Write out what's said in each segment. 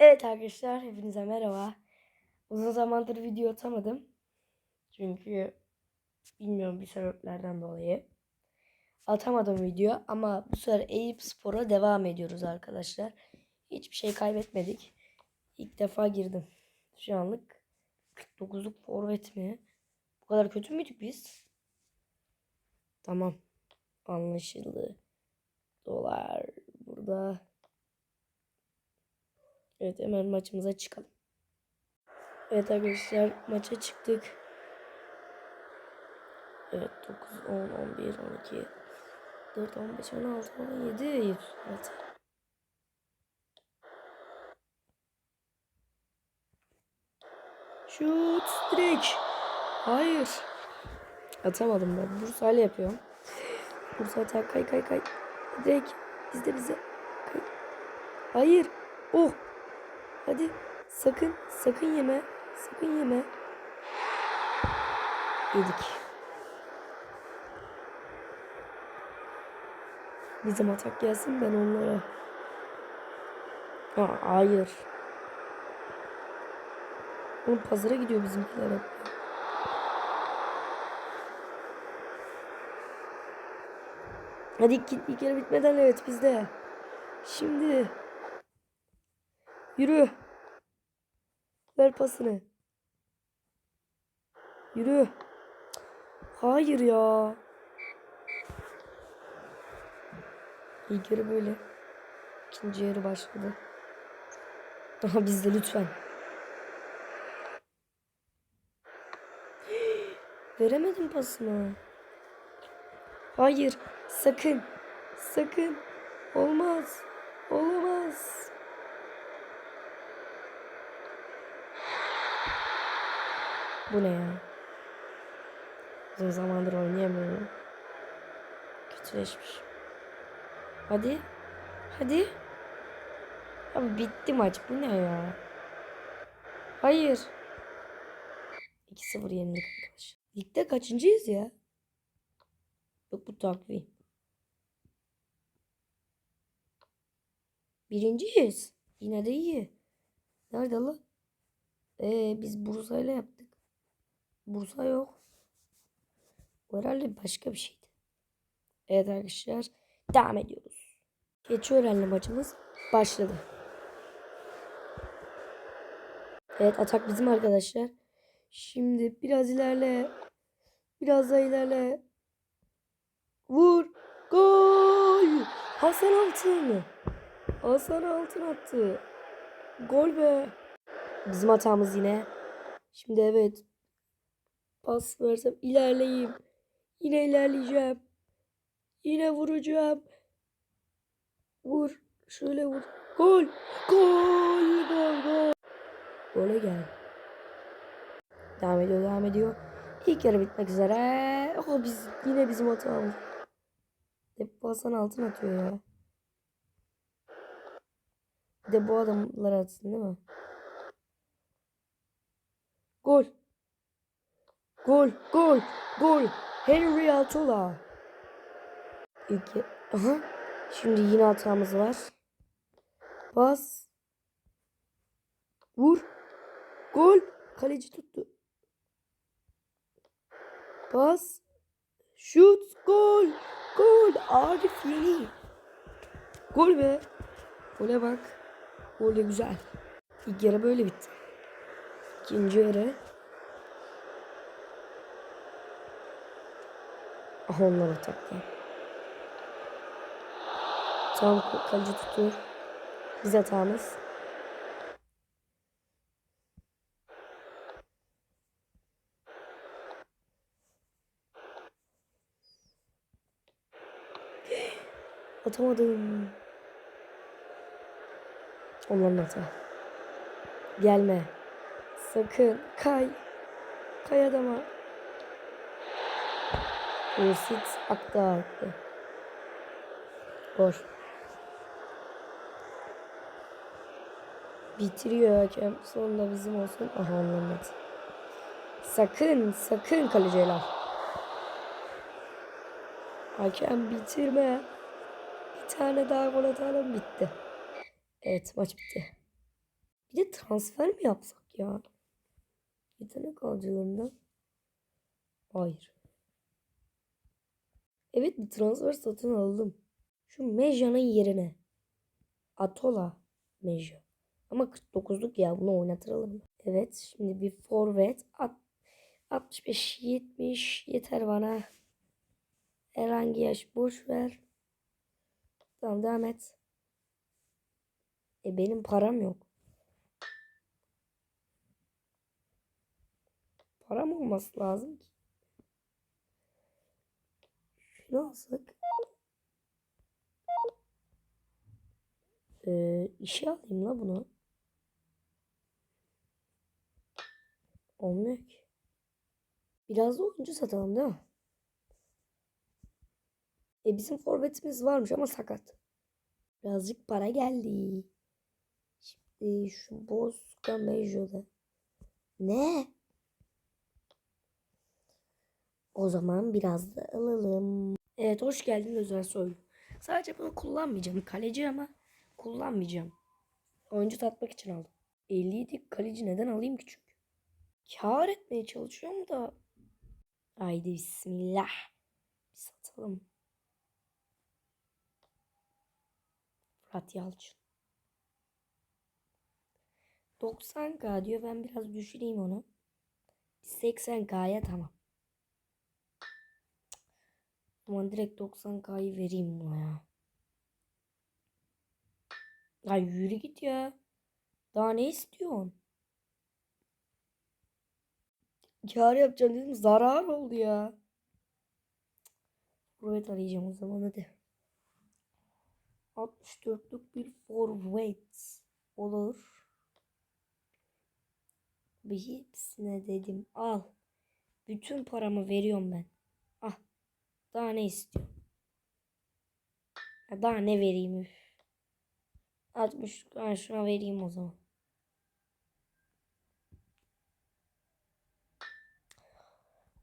Evet arkadaşlar hepinize merhaba. Uzun zamandır video atamadım. Çünkü bilmiyorum bir sebeplerden dolayı. Atamadım video ama bu sefer Eyüp Spor'a devam ediyoruz arkadaşlar. Hiçbir şey kaybetmedik. İlk defa girdim. Şu anlık 49'luk forvet mi? Bu kadar kötü müydük biz? Tamam. Anlaşıldı. Dolar burada. Evet hemen maçımıza çıkalım. Evet arkadaşlar maça çıktık. Evet 9, 10, 11, 12, 4, 15, 16, 17, 100. Evet. Şut direkt. Hayır. Atamadım ben. Bursa'yla yapıyorum. Bursa atak kay kay kay. Direkt bizde bize. Hayır. Oh. Hadi sakın sakın yeme. Sakın yeme. Yedik. Bizim atak gelsin ben onlara. Ha, hayır. Oğlum pazara gidiyor bizimkiler hep. Hadi ilk, ilk yarı bitmeden evet bizde. Şimdi. Yürü. Ver pasını. Yürü. Hayır ya. İlk yarı böyle. İkinci yarı başladı. Daha bizde lütfen. Veremedim pasını. Hayır. Sakın. Sakın. Olmaz. Olamaz. Bu ne ya? Uzun zamandır oynayamıyorum. Kötüleşmiş. Hadi. Hadi. Abi bitti maç. Bu ne ya? Hayır. 2-0 yenildik arkadaşlar. Ligde kaçıncıyız ya? Yok bu takviye. Birinciyiz. Yine de iyi. Nerede lan? Ee, biz Bursa'yla yaptık. Bursa yok. Bu herhalde başka bir şeydi. Evet arkadaşlar. Devam ediyoruz. Keçiören'le maçımız başladı. Evet atak bizim arkadaşlar. Şimdi biraz ilerle. Biraz daha ilerle. Vur. Gol. Hasan Altın. Hasan Altın attı. Gol be. Bizim hatamız yine. Şimdi evet. Pas versem ilerleyeyim. Yine ilerleyeceğim. Yine vuracağım. Vur. Şöyle vur. Gol. Gol. Gol. Gol. Gole gel. Devam ediyor. Devam ediyor. İlk yarı bitmek üzere. Oh, biz, yine bizim hatamız. Hep bu Hasan altın atıyor ya. Bir de bu adamlar atsın değil mi? Gol. Gol, gol, gol. Henry Altola. İlk Aha. Şimdi yine hatamız var. Bas. Vur. Gol. Kaleci tuttu. Bas. Şut. Gol. Gol. Arif Yeni. Gol be. Gole bak. Gol de güzel. İlk yarı böyle bitti. İkinci yarı. Onlar atakta. Tam kaleci tutuyor. Biz hatamız. Atamadım. Onların hata. Gelme. Sakın. Kay. Kay adama. Ursit Akdağ attı. Gol. Bitiriyor hakem. Sonunda bizim olsun. Aha hata. Sakın. Sakın kaleciler. Hakem bitirme. Bir tane daha gol atalım bitti. Evet maç bitti. Bir de transfer mi yapsak ya? Yetenek avcılarından. Hayır. Evet bir transfer satın aldım. Şu Meja'nın yerine. Atola Meja. Ama 49'luk ya bunu oynatıralım. Evet şimdi bir forvet. At, 65-70 yeter bana. Herhangi yaş boş ver. Tamam devam et. E benim param yok. Param olması lazım ki. Şunu alsak. Ee, işe alayım la bunu. Olmuyor ki. Biraz da oyuncu satalım değil mi? E bizim forvetimiz varmış ama sakat. Birazcık para geldi. Şimdi şu Bozka Mejo'da. Ne? O zaman biraz da alalım. Evet hoş geldin Özel Soylu. Sadece bunu kullanmayacağım. Kaleci ama kullanmayacağım. Oyuncu tatmak için aldım. 57 kaleci neden alayım ki çünkü? Kâr etmeye çalışıyorum da. Haydi bismillah. Bir satalım. Fırat Yalçın. 90k diyor. Ben biraz düşüreyim onu. 80k'ya tamam. Aman direkt 90k'yı vereyim buna ya. Ya yürü git ya. Daha ne istiyorsun? Kâr yapacağım dedim. Zarar oldu ya. Forvet arayacağım o zaman hadi. 64'lük bir forvet olur. Bir hepsine dedim al. Bütün paramı veriyorum ben. Ah. Daha ne istiyorum? Ya Daha ne vereyim üf. 60 ben şuna vereyim o zaman.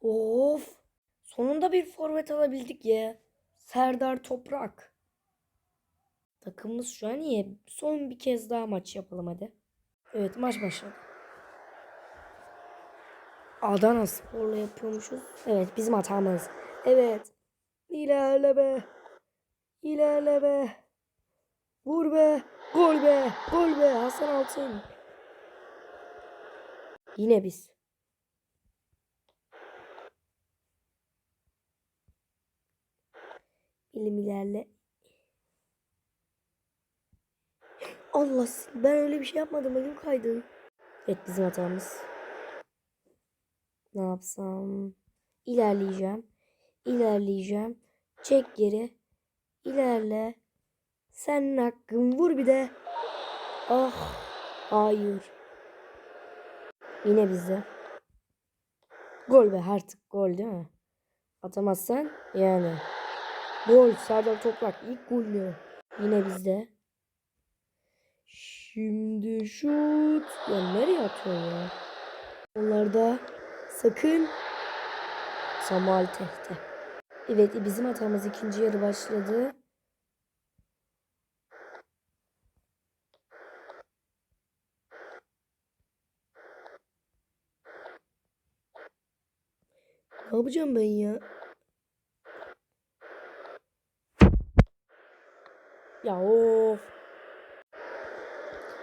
Of. Sonunda bir forvet alabildik ya. Serdar Toprak. Takımımız şu an iyi. Son bir kez daha maç yapalım hadi. Evet maç başladı. Adana Spor'la yapıyormuşuz. Evet bizim hatamız. Evet. İlerle be. İlerle be. Vur be. Gol be. Gol be. Hasan Altın. Yine biz. Bilim ilerle. Allah ben öyle bir şey yapmadım. Elim kaydı. Evet bizim hatamız. Ne yapsam? İlerleyeceğim. İlerleyeceğim. Çek geri. İlerle. Senin hakkın vur bir de. Ah. Hayır. Yine bizde. Gol be artık gol değil mi? Atamazsan yani. Gol Serdar Toprak ilk golü. Yine bizde. Şimdi şut. Ya nereye atıyorsun ya? Onlarda sakın Samuel Tehte. Evet bizim hatamız ikinci yarı başladı. Ne yapacağım ben ya? Ya of.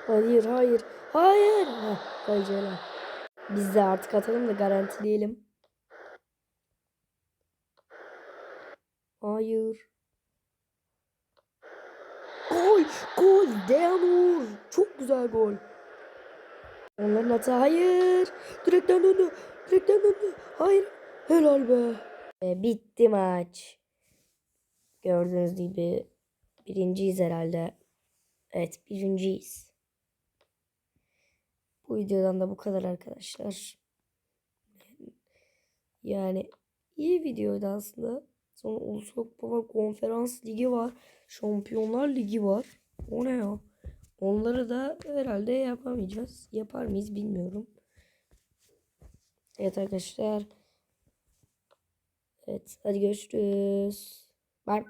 Hayır hayır. Hayır. Heh. Biz de artık atalım da garantileyelim. Hayır. Gol! Gol! Deanur! Çok güzel gol. Onların hata hayır. Direkten döndü. Direkten döndü. Hayır. Helal be. E, bitti maç. Gördüğünüz gibi birinciyiz herhalde. Evet birinciyiz. Bu videodan da bu kadar arkadaşlar. Yani iyi videoydu aslında. Sonra Ulusal Kupa var, Konferans Ligi var, Şampiyonlar Ligi var. O ne ya? Onları da herhalde yapamayacağız. Yapar mıyız bilmiyorum. Evet arkadaşlar. Evet hadi görüşürüz. Bye.